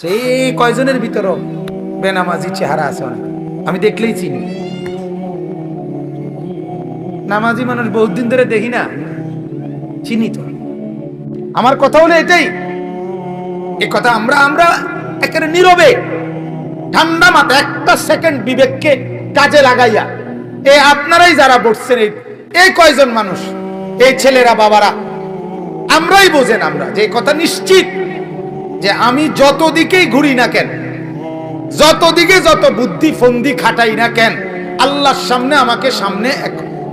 সেই কয়জনের ভিতরও বেনামাজি চেহারা আছে অনেক। আমি দেখলেই চিনি। নামাজি মানুষ বহুত দিন ধরে দেখি না। চিনি তো। আমার কথা হলো এটাই। এ কথা আমরা আমরা একেবারে নীরবে। ঠান্ডা মাথা একটা সেকেন্ড বিবেককে কাজে লাগাইয়া, এ আপনারাই যারা বসছেন, এই এই কয়জন মানুষ, এই ছেলেরা, বাবারা, আমরাই বোঝেন আমরা যে কথা নিশ্চিত। যে আমি যত দিকেই ঘুরি না কেন, যত দিকে যত বুদ্ধি ফন্দি খাটাই না কেন, আল্লাহর সামনে আমাকে সামনে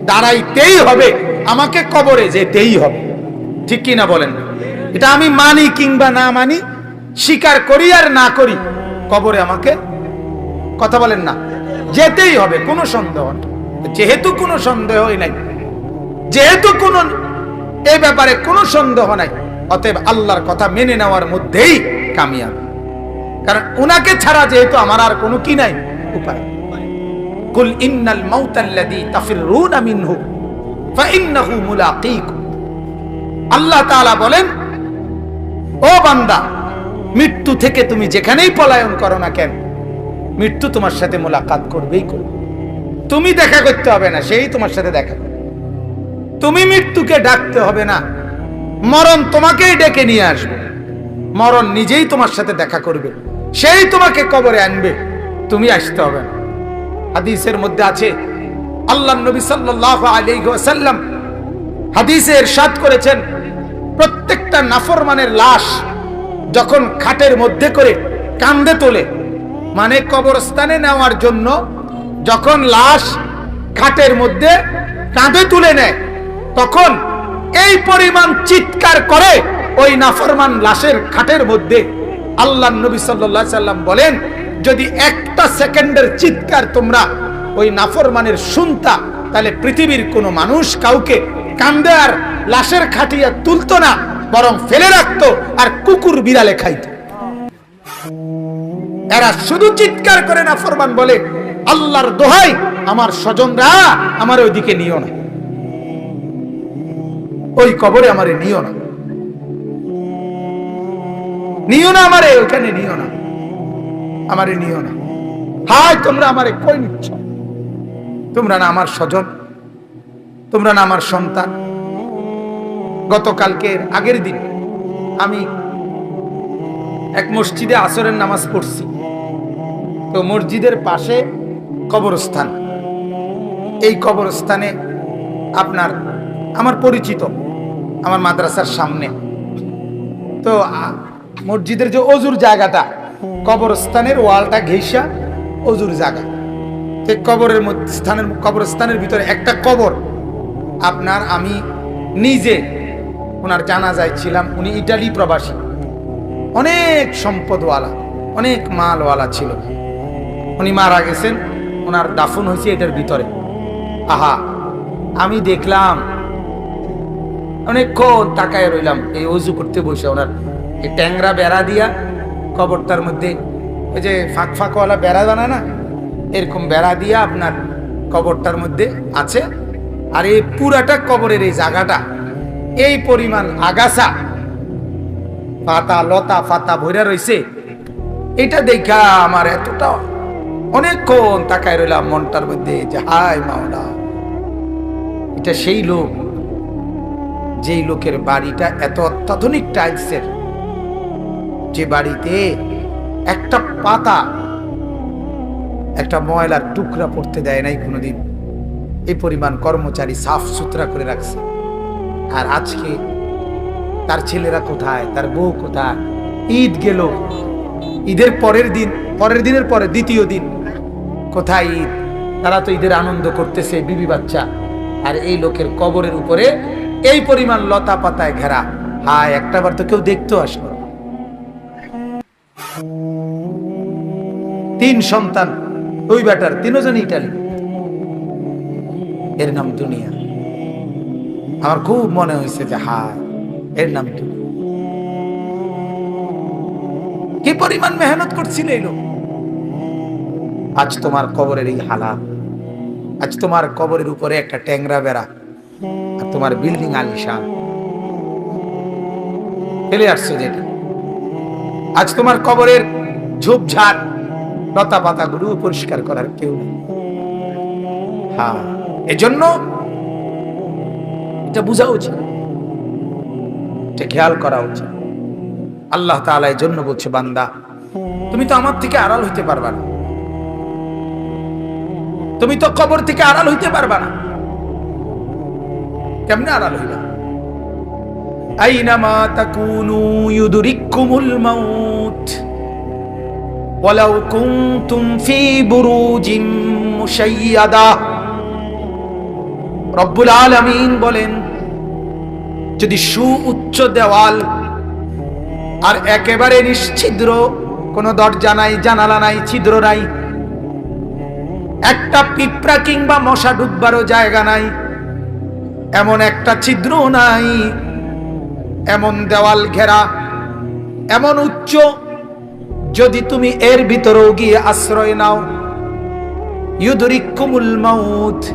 দাঁড়াইতেই হবে, আমাকে কবরে যেতেই হবে। ঠিক কি না বলেন? এটা আমি মানি কিংবা না মানি, স্বীকার করি আর না করি, কবরে আমাকে কথা বলেন না, যেতেই হবে, কোনো সন্দেহ যেহেতু কোনো সন্দেহই নাই, যেহেতু কোনো এ ব্যাপারে কোনো সন্দেহ নাই অতএব আল্লাহর কথা মেনে নেওয়ার মধ্যেই কামিয়াব। কারণ উনাকে ছাড়া যেহেতু আমার আর কোনো কি নাই, উপায় কুল ইন্নাল মাউতাল্লাযী তাফিরুনা মিনহু ফাইন্নাহু মুলাকীকুম। আল্লাহ তাআলা বলেন, ও বান্দা, মৃত্যু থেকে তুমি যেখানেই পলায়ন করো না কেন, মৃত্যু তোমার সাথে মোলাকাত করবেই করবে। তুমি দেখা করতে হবে না, সেই তোমার সাথে দেখা করবে। তুমি মৃত্যুকে ডাকতে হবে না মরণ তোমাকেই ডেকে নিয়ে আসবে। মরণ নিজেই তোমার সাথে দেখা করবে। সেই তোমাকে কবরে আনবে। তুমি আসতে হবে হাদিসের মধ্যে আছে, আল্লাহ নবী সাল্লাল্লাহু আলাইহি ওয়াসাল্লাম হাদিসে ইরশাদ করেছেন, প্রত্যেকটা নাফরমানের লাশ যখন খাটের মধ্যে করে কান্দে তোলে মানে কবরস্থানে নেওয়ার জন্য যখন লাশ খাটের মধ্যে কাঁধে তুলে নেয়, তখন এই পরিমাণ চিৎকার করে ওই নাফরমান লাশের খাটের মধ্যে আল্লাহ নবী সাল্লাল্লাহু সাল্লাম বলেন, যদি একটা সেকেন্ডের চিৎকার তোমরা ওই নাফরমানের শুনতা, তাহলে পৃথিবীর কোনো মানুষ কাউকে কান্দে আর লাশের খাটিয়া তুলতো না, বরং ফেলে রাখতো আর কুকুর বিড়ালে খাইত। এরা শুধু চিৎকার করে না ফরমান বলে, আল্লাহর দোহাই, আমার স্বজনরা আমার ওইদিকে নিও না। ওই কবরে আমারে নিও না। নিও না আমারে ওখানে নিও না। আমারে নিও না। হায় তোমরা আমারে কই নিচ্ছ? তোমরা না আমার স্বজন, তোমরা না আমার সন্তান। গতকালকের আগের দিন আমি এক মসজিদে আসরের নামাজ পড়ছি। তো মসজিদের পাশে কবরস্থান। এই কবরস্থানে আপনার, আমার পরিচিত আমার মাদ্রাসার সামনে। তো মসজিদের যে অজুর জায়গাটা, কবরস্থানের ওয়ালটা ঘেঁষা অজুর জায়গা। তো কবরের স্থানের, কবরস্থানের ভিতরে একটা কবর। আপনার আমি নিজে ওনার জানাজায় ছিলাম, উনি ইটালি প্রবাসী। অনেক সম্পদওয়ালা, অনেক মালওয়ালা ছিল। উনি মারা গেছেন, ওনার দাফন হয়েছে এটার ভিতরে। আহা, আমি দেখলাম অনেকক্ষণ তাকায় রইলাম। এই অজু করতে বসে ওনার। এই ট্যাংরা বেড়া দিয়া কবরটার মধ্যে ওই যে ফাঁক ফাঁকওয়ালা বেড়া বানায় না, এরকম বেড়া দিয়া আপনার কবরটার মধ্যে আছে। আর এই পুরাটা কবরের এই জায়গাটা, এই পরিমাণ আগাছা, পাতা লতা ফাতা ভইরা রইছে, এটা দেখা আমার এতটা অনেকক্ষণ তাকায় রইলাম মনটার মধ্যে যে হাই মাওলা, এটা সেই লোক যেই লোকের বাড়িটা এত অত্যাধুনিক টাইলসের, যে বাড়িতে একটা পাতা, একটা ময়লার টুকরা পড়তে দেয় নাই কোনোদিন। এই পরিমাণ কর্মচারী সাফ সুতরা করে রাখছে। আর আজকে তার ছেলেরা কোথায়, তার বউ কোথায়? ঈদ গেল। ঈদের পরের দিন, পরের দিনের পরে দ্বিতীয় দিন। কোথায় ঈদ? তারা তো ঈদের আনন্দ করতেছে, বিবি বাচ্চা। আর এই লোকের কবরের উপরে এই পরিমাণ লতা পাতায় ঘেরা। হায় একটাবার তো কেউ দেখতেও আসলো। তিন সন্তান, ওই বেটার তিনজন ইটালি। এর নাম দুনিয়া। আমার খুব মনে হয়েছে যে, হায়, এর নাম দুনিয়া। কি পরিমাণ মেহনত করছিল এই লোক। আজ তোমার কবরের এই হালাত আজ তোমার কবরের উপরে একটা ট্যাংরা বেড়া তোমার বিল্ডিং আলিশান। ফেলে আসছো যেটা। আজ তোমার কবরের ঝোপঝাড়, লতা পাতাগুলো পরিষ্কার করার কেউ নেই। হ্যাঁ এজন্য এটা বোঝা উচিত। এটা খেয়াল করা উচিত। আল্লাহ তাআলা এই জন্য বলছে, বান্দা, তুমি তো আমার থেকে আড়াল হইতে পারবা না। তুমি তো কবর থেকে আড়াল হইতে পারবা না। কেমনে আড়াল হইবা আইনামা তাকুনু ইউদরিকুমুল মাউত, ওয়ালাউ কুনতুম ফি বুরুজিম মুশাইয়াদা। রব্বুল আলামিন বলেন, যদি সুউচ্চ দেওয়াল আর একেবারে নিশ্ছিদ্র, কোনো দরজা নাই, জানালা নাই, ছিদ্র নাই, একটা পিঁপড়া কিংবা মশা ডুববারও জায়গা নাই এমন একটা ছিদ্র নাই, এমন দেওয়াল ঘেরা, এমন উচ্চ, যদি তুমি এর ভিতরেও গিয়ে আশ্রয় নাও। ইউদরিকুমুল মাউত,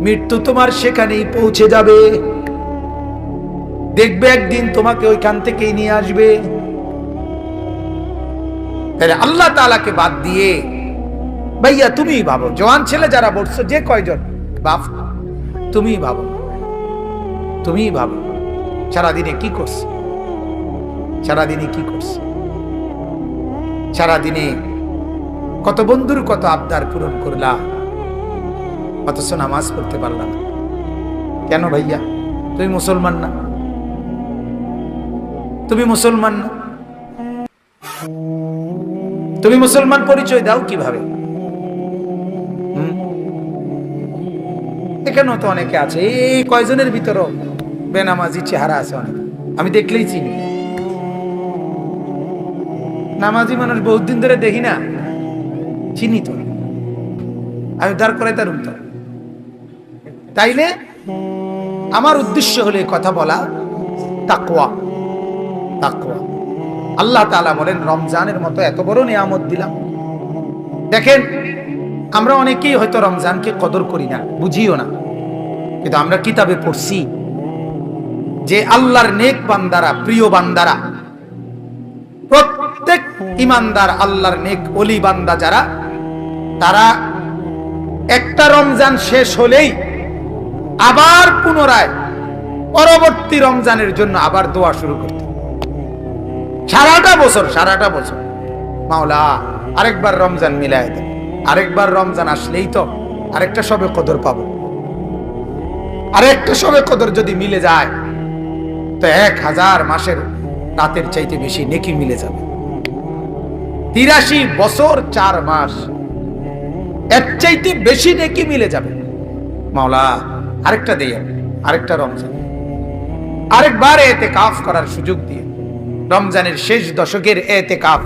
মৃত্যু তোমার সেখানেই পৌঁছে যাবে। দেখবে একদিন তোমাকে ওইখান থেকেই নিয়ে আসবে। তাহলে আল্লাহ তালাকে বাদ দিয়ে, ভাইয়া তুমি ভাবো জওয়ান ছেলে যারা বলছো যে কয়জন? বাপ তুমি ভাবো। তুমি ভাবো, সারাদিনে কি করছে? সারাদিনে কি করছে? সারাদিনে কত বন্ধুর কত আবদার পূরণ করলা, অথচ নামাজ পড়তে পারলাম কেন ভাইয়া? তুমি মুসলমান না? তুমি মুসলমান না? তুমি মুসলমান পরিচয় দাও কীভাবে? এখানেও তো অনেকে আছে, এই কয়জনের ভিতরও বেনামাজি চেহারা আছে অনেক। আমি দেখলেই চিনি। নামাজি মানুষ বহুত দিন ধরে দেখি না। চিনি তো। আমি দাঁড় করে তার উত্তর। তাইলে আমার উদ্দেশ্য হলে কথা বলা, তাকওয়া। তাকওয়া। আল্লাহ তাআলা বলেন, রমজানের মতো এত বড় নিয়ামত দিলাম। দেখেন, আমরা অনেকেই হয়তো রমজানকে কদর করি না, বুঝিও না। কিন্তু আমরা কিতাবে পড়ছি যে আল্লাহর নেক বান্দারা, প্রিয় বান্দারা, প্রত্যেক ইমানদার আল্লাহর নেক অলি বান্দা যারা, তারা একটা রমজান শেষ হলেই আবার পুনরায় পরবর্তী রমজানের জন্য আবার দোয়া শুরু করতে। সারাটা বছর সারাটা বছর। মাওলা, আরেকবার রমজান মিলাই দেন। আরেকবার রমজান আসলেই তো আরেকটা সবে কদর পাবো। আরেকটা সবে কদর যদি মিলে যায় তো এক হাজার মাসের রাতের চাইতে বেশি নেকি মিলে যাবে। তিরাশি বছর চার মাস, এর চাইতে বেশি নেকি মিলে যাবে। মাওলা, আরেকটা দিয়ে, আরেকটা রমজান। আরেকবার এতে কাফ করার সুযোগ দিয়ে, রমজানের শেষ দশকের এতে কাফ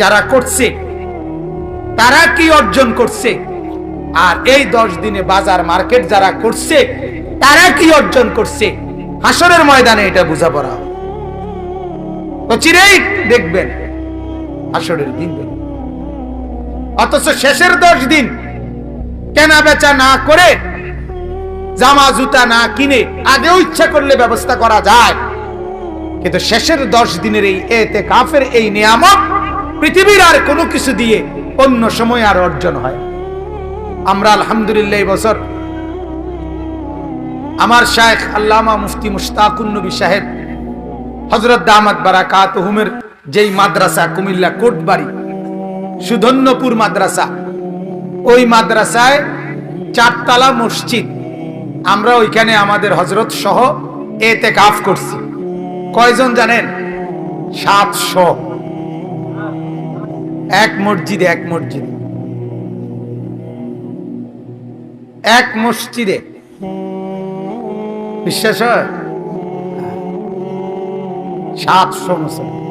যারা করছে, তারা কি অর্জন করছে? আর এই দশ দিনে বাজার মার্কেট যারা করছে, তারা কি অর্জন করছে? হাসরের ময়দানে এটা বোঝাপড়া হবে। চিরেই দেখবেন, হাসরের দিন অথচ শেষের দশ দিন কেনা বেচা না করে, জামা জুতা না কিনে আগেও ইচ্ছা করলে ব্যবস্থা করা যায়। কিন্তু শেষের দশ দিনের এই এতে কাফের এই নিয়ামক পৃথিবীর আর কোনো কিছু দিয়ে অন্য সময় আর অর্জন হয় আমরা আলহামদুলিল্লাহ এই বছর আমার শায়েখ আল্লামা মুফতি মুশতাকুন নবী সাহেব হজরত দামাত বারাকাত হুমের যেই মাদ্রাসা, কুমিল্লা কোটবাড়ি, সুধন্যপুর মাদ্রাসা, ওই মাদ্রাসায় চারতলা মসজিদ। আমরা ওইখানে আমাদের হজরত সহ এতে কাফ করছি। কয়জন জানেন? সাতশো। এক মসজিদে এক মসজিদে। এক মসজিদে বিশ্বাস হয়? সাতশো মুসলমান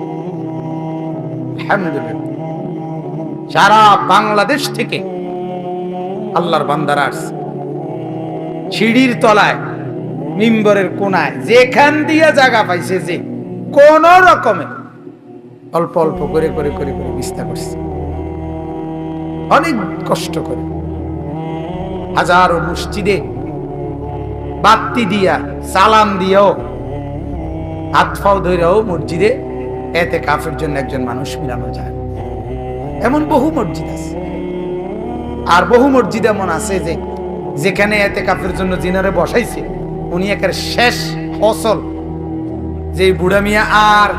সারা বাংলাদেশ থেকে আল্লাহর বান্দারা আসছে। সিঁড়ির তলায়, মিম্বরের কোনায়, যেখান দিয়ে জায়গা পাইছে যে কোন রকমে অল্প অল্প করে করে করে করে বিস্তার করছে। অনেক কষ্ট করে। হাজারো মসজিদে বাত্তি দিয়া, সালাম দিয়েও। হাত ফাও ধরেও মসজিদে। এতে কাফের জন্য একজন মানুষ মিলানো যায়। এমন বহু মসজিদ আছে। আর বহু মসজিদ এমন আছে যে, যেখানে এতে কাফের জন্য জিনারে বসাইছে। উনি একের শেষ ফসল। যে বুড়া মিয়া আর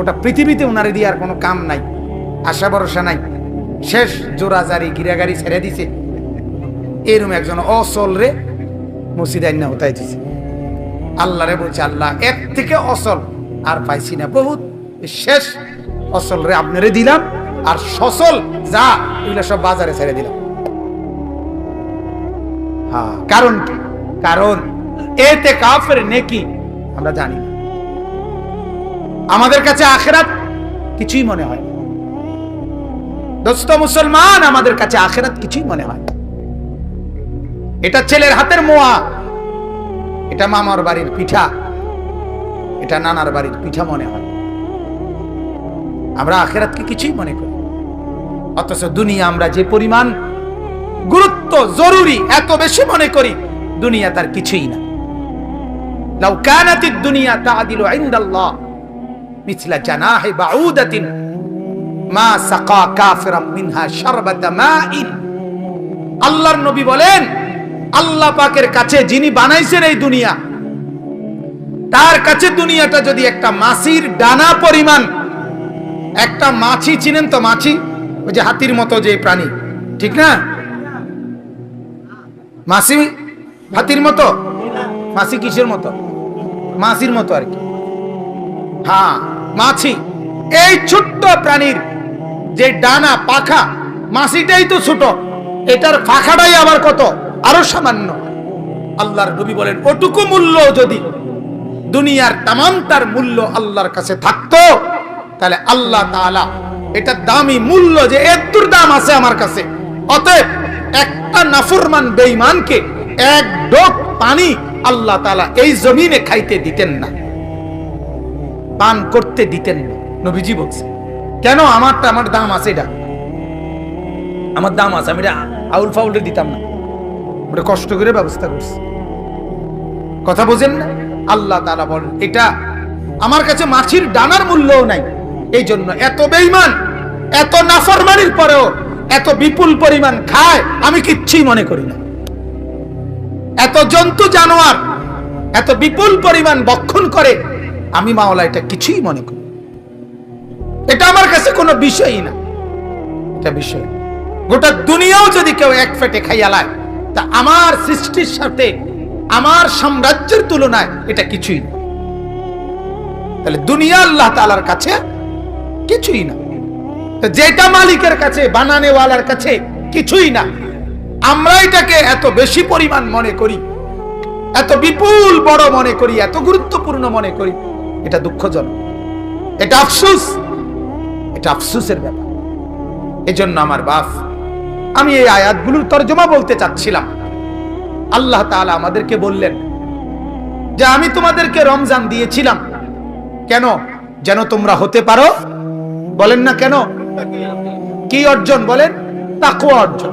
ওটা পৃথিবীতে উনারে দিয়ে আর কোনো কাম নাই, আশা ভরসা নাই। শেষ জোরাজারি গিরাগারি ছেড়ে দিছে। এরম একজন অসল রে মসজিদ আইনা হতাই দিছে। আল্লাহ রে বলছে, আল্লাহ এক থেকে অসল আর পাইছি না। বহুত শেষ অসল রে আপনারে দিলাম আর সসল যা, এগুলো সব বাজারে ছেড়ে দিলাম। হ্যাঁ কারণ কি? কারণ এতে কাফের নেকি, আমরা জানি না। আমাদের কাছে আখেরাত কিছুই মনে হয়। দোস্ত মুসলমান, আমাদের কাছে আখেরাত কিছুই মনে হয়। এটা ছেলের হাতের মোয়া। এটা মামার বাড়ির পিঠা। এটা নানার বাড়ির পিঠা মনে হয়। আমরা আখেরাতকে কিছুই মনে করি অথচ দুনিয়া আমরা যে পরিমাণ গুরুত্ব জরুরি, এত বেশি মনে করি, দুনিয়া তার কিছুই না। লাউ কানাতিদ দুনিয়া তাআদিলু ইনদাল্লাহ। মিছলা জানাহি বাউদাতিন মা সাকা কাফিরাম মিনহা শারবাতা মাইন। আল্লাহর নবী বলেন আল্লাহ পাকের কাছে যিনি বানাইছেন এই দুনিয়া, তার কাছে দুনিয়াটা যদি একটা মাছির ডানা পরিমাণ, একটা মাছি, চিনেন তো মাছি? ওই যে হাতির মতো যে প্রাণী, ঠিক না? মাছি হাতির মতো? মাছি কিসের মতো? মাছির মতো আর কি। হ্যাঁ মাছি। এই ছোট্ট প্রাণীর যে ডানা, পাখা, মাছিটাই তো ছোট, এটার পাখাটাই আবার কত? আরও সামান্য। আল্লাহর নবী বলেন, ওটুকু মূল্য যদি দুনিয়ার তামাম তার মূল্য আল্লাহর কাছে থাকতো, তাহলে আল্লাহ এটা দামি মূল্য যে এত দাম আছে আমার কাছে। অতএব একটা নাফরমান বেঈমানকে এক ডোক পানি আল্লাহ তাআলা এই জমিনে খাইতে দিতেন না। পান করতে দিতেন না। নবীজি বলছে কেন আমারটা আমার দাম আছে এটা? আমার দাম আছে, আমি এটা আউল ফাউলে দিতাম না। ওটা কষ্ট করে ব্যবস্থা করছি। কথা বোঝেন না? আল্লাহ তাআলা বলেন, এটা আমার কাছে মাছির ডানার মূল্যও নাই। এই জন্য এত বেইমান এত নাফরমানির পরেও এত বিপুল পরিমাণ খায়, আমি কিচ্ছুই মনে করি না। এত জন্তু জানোয়ার, এত বিপুল পরিমাণ বক্ষণ করে, আমি মাওলা এটা কিছুই মনে করি এটা আমার কাছে কোনো বিষয়ই না। এটা বিষয় গোটা দুনিয়াও যদি কেউ এক ফেটে খাইয়ালায় তা আমার সৃষ্টির সাথে, আমার সাম্রাজ্যের তুলনায় এটা কিছুই না। তাহলে দুনিয়া আল্লাহ তালার কাছে কিছুই না। যেটা মালিকের কাছে, বানানেওয়ালার কাছে কিছুই না। আমরা এটাকে এত বেশি পরিমাণ মনে করি, এত বিপুল বড় মনে করি, এত গুরুত্বপূর্ণ মনে করি, এটা দুঃখজনক। এটা আফসুস, এটা আফসুসের ব্যাপার। এজন্য আমার বাপ আমি এই আয়াতগুলোর তর্জমা বলতে চাচ্ছিলাম। আল্লাহ তাআলা আমাদেরকে বললেন, যে আমি তোমাদেরকে রমজান দিয়েছিলাম, কেন যেন তোমরা হতে পারো? বলেন না কেন? কি অর্জন বলেন? তাকওয়া অর্জন।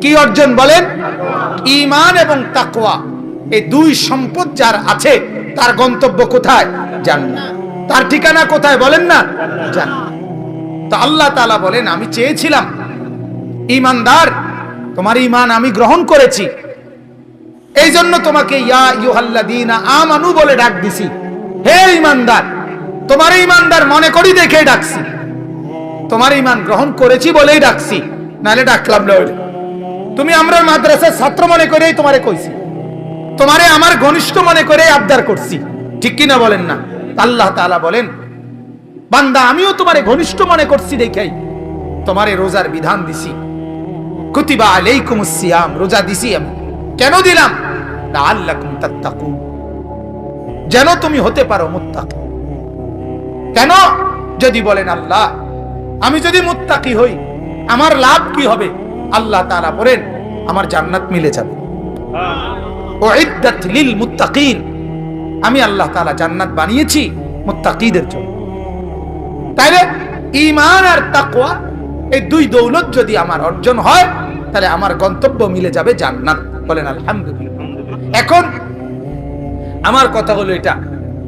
কি অর্জন বলেন? ইমান এবং তাকওয়া। এই দুই সম্পদ যার আছে, তার গন্তব্য কোথায়? জান্নাত। তার ঠিকানা কোথায় বলেন না? জান্নাত। তো আল্লাহ তাআলা বলেন, আমি চেয়েছিলাম ইমানদার, তোমার ইমান আমি গ্রহণ করেছি। এই জন্য তোমাকে ইয়া ইউহাল্লাদিনা আমানু বলে ডাক দিছি হে ইমানদার তোমার ইমানদার মনে করি দেখে ডাকছি। তোমার ইমান গ্রহণ করেছি বলেই ডাকছি, নাহলে ডাকলাম না তুমি আমরা মাদ্রাসার ছাত্র মনে করেই তোমারে কইছি। তোমারে আমার ঘনিষ্ঠ মনে করে আবদার করছি। ঠিক কিনা বলেন না? আল্লাহ তাআলা বলেন, বান্দা, আমিও তোমারে ঘনিষ্ঠ মনে করছি দেখাই। তোমারে রোজার বিধান দিছি। কুতিবা আলাইকুম সিয়াম, রোজা দিছি আমি। কেন দিলাম? লাআল্লাকুম যেন তুমি হতে পারো মুত্তাকি। কেন? যদি বলেন আল্লাহ, আমি যদি মুত্তাকি হই, আমার লাভ কি হবে? আল্লাহ তাআলা বলেন, আমার জান্নাত মিলে যাবে। উইদ্দাত লিল মুত্তাকিন। আমি আল্লাহ তাআলা জান্নাত বানিয়েছি মুত্তাকিদের জন্য। তাইলে, ঈমান আর তাকওয়া, এই দুই দৌলত যদি আমার অর্জন হয় তাহলে আমার গন্তব্য মিলে যাবে জান্নাত। বলেন আলহামদুলিল্লাহ। এখন আমার কথা হলো এটা।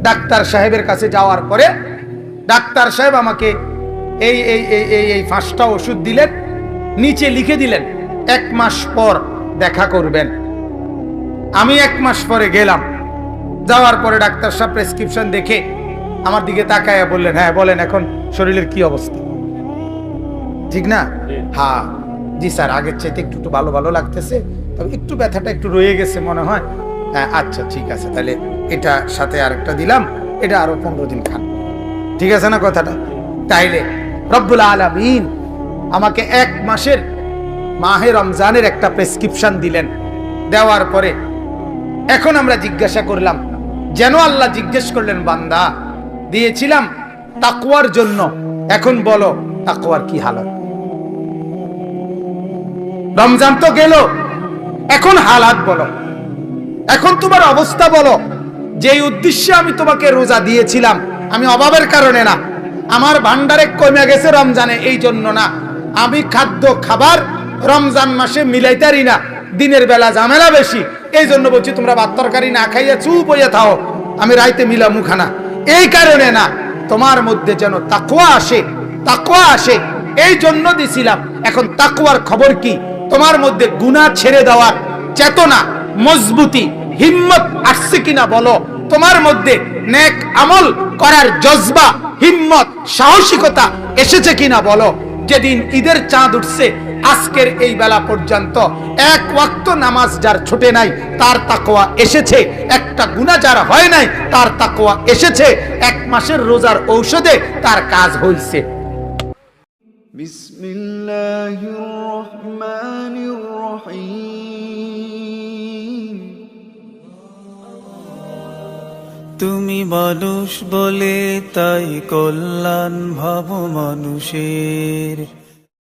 ডাক্তার সাহেবের কাছে যাওয়ার পরে ডাক্তার সাহেব আমাকে এই এই এই এই এই পাঁচটা ওষুধ দিলেন নিচে লিখে দিলেন এক মাস পর দেখা করবেন। আমি এক মাস পরে গেলাম। যাওয়ার পরে ডাক্তার সাহেব প্রেসক্রিপশন দেখে আমার দিকে তাকায় বললেন হ্যাঁ বলেন এখন শরীরের কি অবস্থা? ঠিক না? হ্যাঁ জি স্যার, আগের চাইতে একটু একটু ভালো ভালো লাগতেছে। তবে একটু ব্যথাটা একটু রয়ে গেছে মনে হয়। হ্যাঁ আচ্ছা ঠিক আছে, তাহলে এটা সাথে আরেকটা দিলাম। এটা আরও পনেরো দিন খান। ঠিক আছে না কথাটা? তাইলে রব্বুল আলামিন আমাকে এক মাসের মাহে রমজানের একটা প্রেসক্রিপশন দিলেন। দেওয়ার পরে এখন আমরা জিজ্ঞাসা করলাম, যেন আল্লাহ জিজ্ঞেস করলেন, বান্দা, দিয়েছিলাম তাকুয়ার জন্য। এখন বলো তাকুয়ার কি হালত? রমজান তো গেল। এখন হালাত বলো। এখন তোমার অবস্থা বলো। যে উদ্দেশ্যে আমি তোমাকে রোজা দিয়েছিলাম, আমি অভাবের কারণে না। আমার ভান্ডারে কমে গেছে রমজানে, এই জন্য না। আমি খাদ্য, খাবার রমজান মাসে মিলাইতারি না। দিনের বেলা ঝামেলা বেশি। এই জন্য বলছি, তোমরা ভাত তরকারি না খাইয়া চুপ হইয়া থাও। আমি রাইতে মিলা মুখানা এই কারণে না, তোমার মধ্যে যেন তাকুয়া আসে তাকুয়া আসে। এই জন্য দিছিলাম। এখন তাকুয়ার খবর কি? তোমার মধ্যে গুনাহ ছেড়ে দেওয়ার চেতনা, মজবুতি, হিম্মত আসছে কিনা বলো? তোমার মধ্যে নেক আমল করার জজবা, হিম্মত, সাহসিকতা এসেছে কিনা বলো? যেদিন ঈদের চাঁদ উঠছে, আজকের এই বেলা পর্যন্ত এক ওয়াক্ত নামাজ যার ছুটে নাই, তার তাকোয়া এসেছে। একটা গুণা যার হয় নাই, তার তাকোয়া এসেছে। এক মাসের রোজার ঔষধে তার কাজ হইছে। بسم الله الرحمن الرحيم তুমি মানুষ বলে তাই কল্যাণ ভাব মানুষের